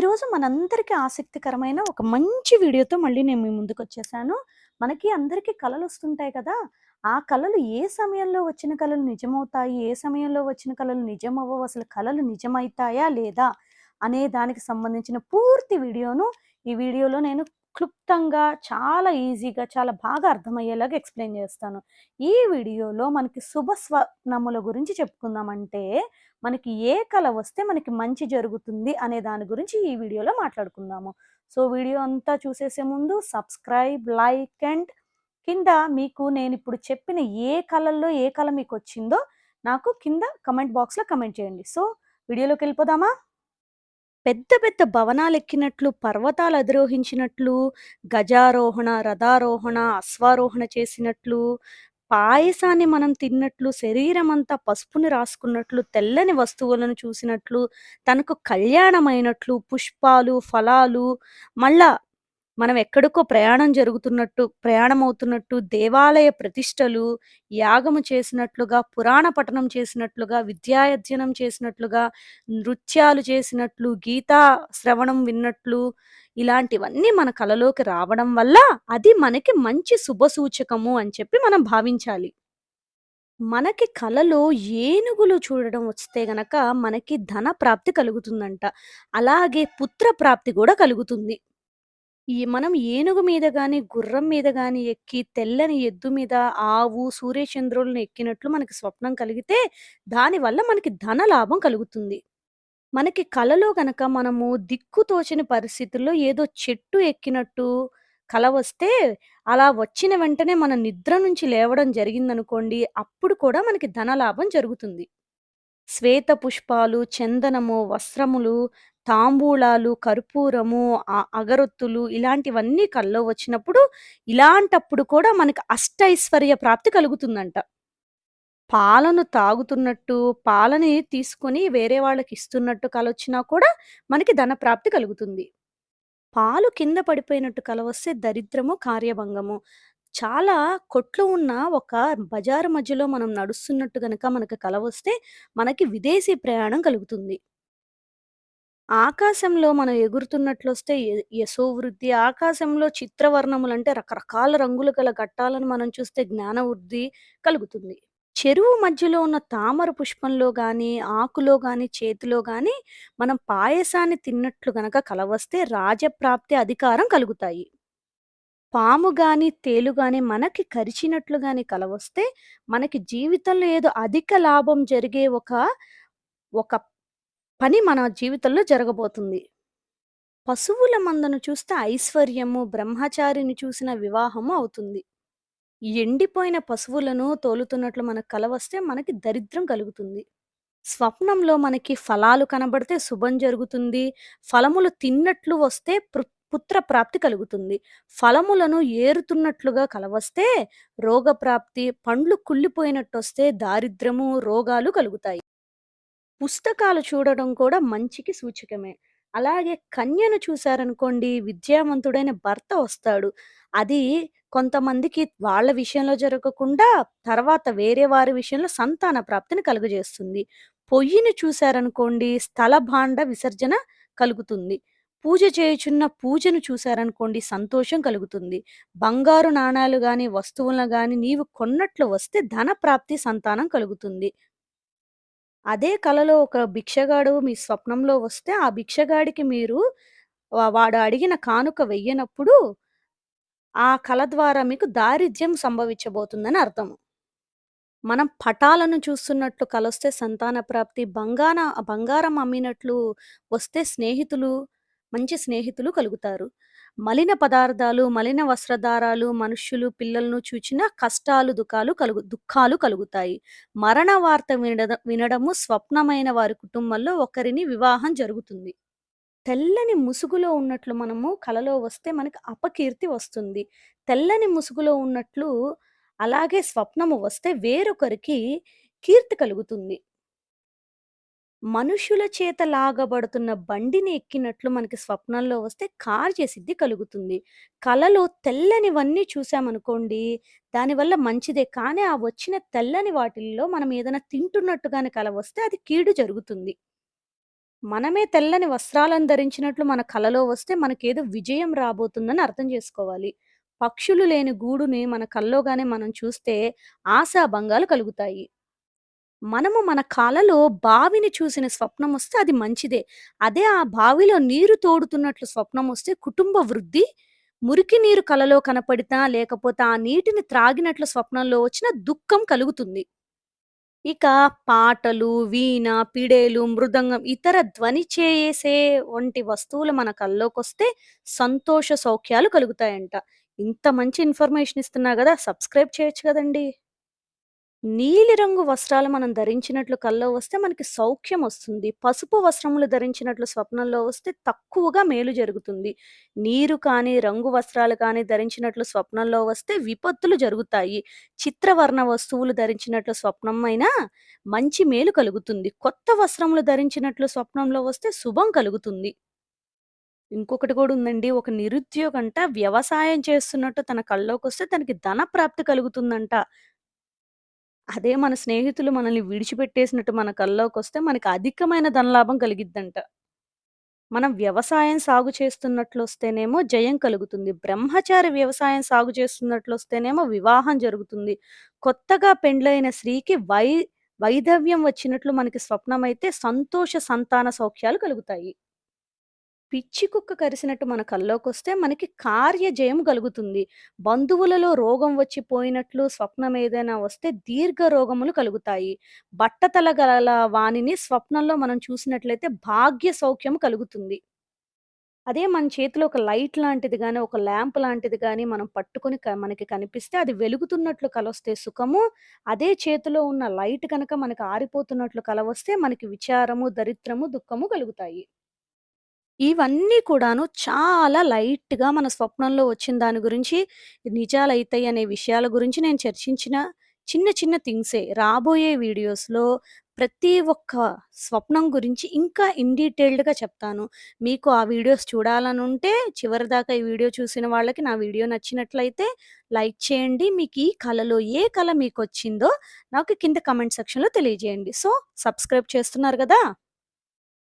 ఈరోజు మనందరికీ ఆసక్తికరమైన ఒక మంచి వీడియోతో మళ్ళీ నేను మీ ముందుకొచ్చేసాను. మనకి అందరికీ కళలు వస్తుంటాయి కదా! ఆ కళలు ఏ సమయంలో వచ్చిన కళలు నిజమవుతాయి? ఏ సమయంలో వచ్చిన కళలు నిజమవ్వవు? అసలు కళలు నిజమవుతాయా లేదా? అనే దానికి సంబంధించిన పూర్తి వీడియోను ఈ వీడియోలో నేను క్లుప్తంగా, చాలా ఈజీగా, చాలా బాగా అర్థమయ్యేలాగా ఎక్స్‌ప్లెయిన్ చేస్తాను. ఈ వీడియోలో మనకి శుభ స్వప్నముల గురించి చెప్పుకుందామంటే, మనకి ఏ కళ వస్తే మనకి మంచి జరుగుతుంది అనే దాని గురించి ఈ వీడియోలో మాట్లాడుకుందాము. సో, వీడియో అంతా చూసేసే ముందు సబ్స్క్రైబ్, లైక్ అండ్ కింద మీకు నేను ఇప్పుడు చెప్పిన ఏ కళల్లో ఏ కళ మీకు వచ్చిందో నాకు కింద కమెంట్ బాక్స్‌లో కమెంట్ చేయండి. సో, వీడియోలోకి వెళ్ళిపోదామా పెద్ద పెద్ద భవనాలెక్కినట్లు, పర్వతాలు అధిరోహించినట్లు, గజారోహణ, రథారోహణ, అశ్వారోహణ చేసినట్లు, పాయసాన్ని మనం తిన్నట్లు, శరీరమంతా పసుపుని రాసుకున్నట్లు, తెల్లని వస్తువులను చూసినట్లు, తనకు కళ్యాణమైనట్లు, పుష్పాలు, ఫలాలు, మళ్ళా మనం ఎక్కడికో ప్రయాణం జరుగుతున్నట్టు, ప్రయాణమవుతున్నట్టు, దేవాలయ ప్రతిష్టలు, యాగము చేసినట్లుగా, పురాణ పఠనం చేసినట్లుగా, విద్యాయధ్యనం చేసినట్లుగా, నృత్యాలు చేసినట్లు, గీతా శ్రవణం విన్నట్లు, ఇలాంటివన్నీ మన కలలోకి రావడం వల్ల అది మనకి మంచి శుభసూచకము అని చెప్పి మనం భావించాలి. మనకి కలలో ఏనుగులు చూడడం వస్తే గనక మనకి ధన ప్రాప్తి కలుగుతుందంట. అలాగే పుత్ర ప్రాప్తి కూడా కలుగుతుంది. ఈ మనం ఏనుగు మీద కానీ గుర్రం మీద కానీ ఎక్కి తెల్లని ఎద్దు మీద ఆవు, సూర్యచంద్రులను ఎక్కినట్లు మనకి స్వప్నం కలిగితే దానివల్ల మనకి ధన లాభం కలుగుతుంది. మనకి కలలో గనక మనము దిక్కుతోచని పరిస్థితుల్లో ఏదో చెట్టు ఎక్కినట్టు కల వస్తే, అలా వచ్చిన వెంటనే మన నిద్ర నుంచి లేవడం జరిగిందనుకోండి, అప్పుడు కూడా మనకి ధనలాభం జరుగుతుంది. శ్వేత పుష్పాలు, చందనము, వస్త్రములు, తాంబూలాలు, కర్పూరము, అగరొత్తులు ఇలాంటివన్నీ కల్లో వచ్చినప్పుడు, ఇలాంటప్పుడు కూడా మనకి అష్టైశ్వర్య ప్రాప్తి కలుగుతుందంట. పాలను తాగుతున్నట్టు, పాలని తీసుకొని వేరే వాళ్ళకి ఇస్తున్నట్టు కలొచ్చినా కూడా మనకి ధన ప్రాప్తి కలుగుతుంది. పాలు కింద పడిపోయినట్టు కల వస్తే దరిద్రము, కార్యభంగము. చాలా కొట్లు ఉన్న ఒక బజారు మధ్యలో మనం నడుస్తున్నట్టు గనక మనకు కల వస్తే, మనకి విదేశీ ప్రయాణం కలుగుతుంది. ఆకాశంలో మనం ఎగురుతున్నట్లొస్తే యె యశోవృద్ధి, ఆకాశంలో చిత్రవర్ణములు అంటే రకరకాల రంగులు గల ఘట్టాలను మనం చూస్తే జ్ఞానవృద్ధి కలుగుతుంది. చెరువు మధ్యలో ఉన్న తామర పుష్పంలో గాని, ఆకులో గాని, చేతిలో గాని మనం పాయసాన్ని తిన్నట్లు గనక కలవస్తే రాజప్రాప్తి, అధికారం కలుగుతాయి. పాము గాని, తేలు గాని మనకి కరిచినట్లు గాని కలవస్తే మనకి జీవితంలో ఏదో అధిక లాభం జరిగే ఒక, ఒక పని మన జీవితంలో జరగబోతుంది. పశువుల మందను చూస్తే ఐశ్వర్యము, బ్రహ్మచారిని చూసిన వివాహము అవుతుంది. ఎండిపోయిన పశువులను తోలుతున్నట్లు మనకు కలవస్తే మనకి దరిద్రం కలుగుతుంది. స్వప్నంలో మనకి ఫలాలు కనబడితే శుభం జరుగుతుంది. ఫలములు తిన్నట్లు వస్తే పుత్ర ప్రాప్తి కలుగుతుంది. ఫలములను ఏరుతున్నట్లుగా కలవస్తే రోగప్రాప్తి, పండ్లు కుళ్ళిపోయినట్టు వస్తే దారిద్ర్యము, రోగాలు కలుగుతాయి. పుస్తకాలు చూడడం కూడా మంచికి సూచకమే. అలాగే కన్యను చూశారనుకోండి విద్యావంతుడైన భర్త వస్తాడు. అది కొంతమందికి వాళ్ళ విషయంలో జరగకుండా తర్వాత వేరే వారి విషయంలో సంతాన ప్రాప్తిని కలుగజేస్తుంది. పొయ్యిని చూశారనుకోండి స్థల భాండ విసర్జన కలుగుతుంది. పూజ చేయుచున్న పూజను చూశారనుకోండి సంతోషం కలుగుతుంది. బంగారు నాణాలు కానీ వస్తువులను కానీ నీవు కొన్నట్లు వస్తే ధన ప్రాప్తి, సంతానం కలుగుతుంది. అదే కలలో ఒక భిక్షగాడు మీ స్వప్నంలో వస్తే, ఆ భిక్షగాడికి మీరు వాడు అడిగిన కానుక వెయ్యనప్పుడు, ఆ కళ ద్వారా మీకు దారిద్ర్యం సంభవించబోతుందని అర్థము. మనం పటాలను చూస్తున్నట్లు కలొస్తే సంతాన ప్రాప్తి, బంగాన బంగారం అమ్మినట్లు వస్తే స్నేహితులు, మంచి స్నేహితులు కలుగుతారు. మలిన పదార్థాలు, మలిన వస్త్రధారాలు, మనుష్యులు, పిల్లలను చూచిన కష్టాలు, దుఃఖాలు కలుగు దుఃఖాలు కలుగుతాయి. మరణ వార్త వినడ వినడము స్వప్నమైన వారి కుటుంబంలో ఒకరిని వివాహం జరుగుతుంది. తెల్లని ముసుగులో ఉన్నట్లు మనము కలలో వస్తే మనకి అపకీర్తి వస్తుంది. తెల్లని ముసుగులో ఉన్నట్లు అలాగే స్వప్నము వస్తే వేరొకరికి కీర్తి కలుగుతుంది. మనుషుల చేత లాగబడుతున్న బండిని ఎక్కినట్లు మనకి స్వప్నంలో వస్తే కార్యసిద్ధి కలుగుతుంది. కలలో తెల్లనివన్నీ చూసామనుకోండి, దానివల్ల మంచిదే. కానీ ఆ వచ్చిన తెల్లని వాటిల్లో మనం ఏదైనా తింటున్నట్టుగానే కల వస్తే అది కీడు జరుగుతుంది. మనమే తెల్లని వస్త్రాలను ధరించినట్లు మన కలలో వస్తే మనకేదో విజయం రాబోతుందని అర్థం చేసుకోవాలి. పక్షులు లేని గూడుని మన కల్లోగానే మనం చూస్తే ఆశాభంగాలు కలుగుతాయి. మనము మన కలలో బావిని చూసిన స్వప్నం వస్తే అది మంచిదే. అదే ఆ బావిలో నీరు తోడుతున్నట్లు స్వప్నం వస్తే కుటుంబ వృద్ధి, మురికి నీరు కలలో కనపడినా లేకపోతే ఆ నీటిని త్రాగినట్లు స్వప్నంలో వచ్చిన దుఃఖం కలుగుతుంది. ఇక పాటలు, వీణ, పిడేలు, మృదంగం ఇతర ధ్వని చేసే వంటి వస్తువులు మన కల్లోకొస్తే సంతోష సౌఖ్యాలు కలుగుతాయంట. ఇంత మంచి ఇన్ఫర్మేషన్ ఇస్తున్నా కదా సబ్స్క్రైబ్ చేయొచ్చు కదండీ నీలిరంగు వస్త్రాలు మనం ధరించినట్లు కల్లో వస్తే మనకి సౌఖ్యం వస్తుంది. పసుపు వస్త్రములు ధరించినట్లు స్వప్నంలో వస్తే తక్కువగా మేలు జరుగుతుంది. నీరు కానీ, రంగు వస్త్రాలు కానీ ధరించినట్లు స్వప్నంలో వస్తే విపత్తులు జరుగుతాయి. చిత్రవర్ణ వస్తువులు ధరించినట్లు స్వప్నం అయినా మంచి మేలు కలుగుతుంది. కొత్త వస్త్రములు ధరించినట్లు స్వప్నంలో వస్తే శుభం కలుగుతుంది. ఇంకొకటి కూడా ఉందండి. ఒక నిరుద్యోగంట వ్యవసాయం చేస్తున్నట్టు తన కల్లోకొస్తే తనకి ధన ప్రాప్తి కలుగుతుందంట. అదే మన స్నేహితులు మనల్ని విడిచిపెట్టేసినట్టు మన కల్లోకొస్తే మనకి అధికమైన ధనలాభం కలిగిద్దంట. మనం వ్యవసాయం సాగు చేస్తున్నట్లు వస్తేనేమో జయం కలుగుతుంది. బ్రహ్మచారి వ్యవసాయం సాగు చేస్తున్నట్లు వస్తేనేమో వివాహం జరుగుతుంది. కొత్తగా పెండ్లైన స్త్రీకి వై వైధవ్యం వచ్చినట్లు మనకి స్వప్నమైతే సంతోష సంతాన సౌఖ్యాలు కలుగుతాయి. పిచ్చి కుక్క కరిసినట్టు మన కల్లోకొస్తే మనకి కార్యజయం కలుగుతుంది. బంధువులలో రోగం వచ్చి పోయినట్లు స్వప్నం ఏదైనా వస్తే దీర్ఘ రోగములు కలుగుతాయి. బట్టతల గల వానిని స్వప్నంలో మనం చూసినట్లయితే భాగ్య సౌఖ్యం కలుగుతుంది. అదే మన చేతిలో ఒక లైట్ లాంటిది కానీ ఒక ల్యాంప్ లాంటిది కానీ మనం పట్టుకొని మనకి కనిపిస్తే అది వెలుగుతున్నట్లు కలొస్తే సుఖము. అదే చేతిలో ఉన్న లైట్ కనుక మనకు ఆరిపోతున్నట్లు కలవస్తే మనకి విచారము, దరిద్రము, దుఃఖము కలుగుతాయి. ఇవన్నీ కూడాను చాలా లైట్‌గా మన స్వప్నంలో వచ్చిన దాని గురించి నిజాలైతాయి అనే విషయాల గురించి నేను చర్చించిన చిన్న చిన్న థింగ్సే. రాబోయే వీడియోస్‌లో ప్రతి ఒక్క స్వప్నం గురించి ఇంకా ఇన్ డీటెయిల్డ్‌గా చెప్తాను. మీకు ఆ వీడియోస్ చూడాలనుంటే చివరిదాకా ఈ వీడియో చూసిన వాళ్ళకి నా వీడియో నచ్చినట్లయితే లైక్ చేయండి. మీకు ఈ కలలో ఏ కళ మీకు వచ్చిందో నాకు కింద కమెంట్ సెక్షన్‌లో తెలియజేయండి. సో, సబ్స్క్రైబ్ చేస్తున్నారు కదా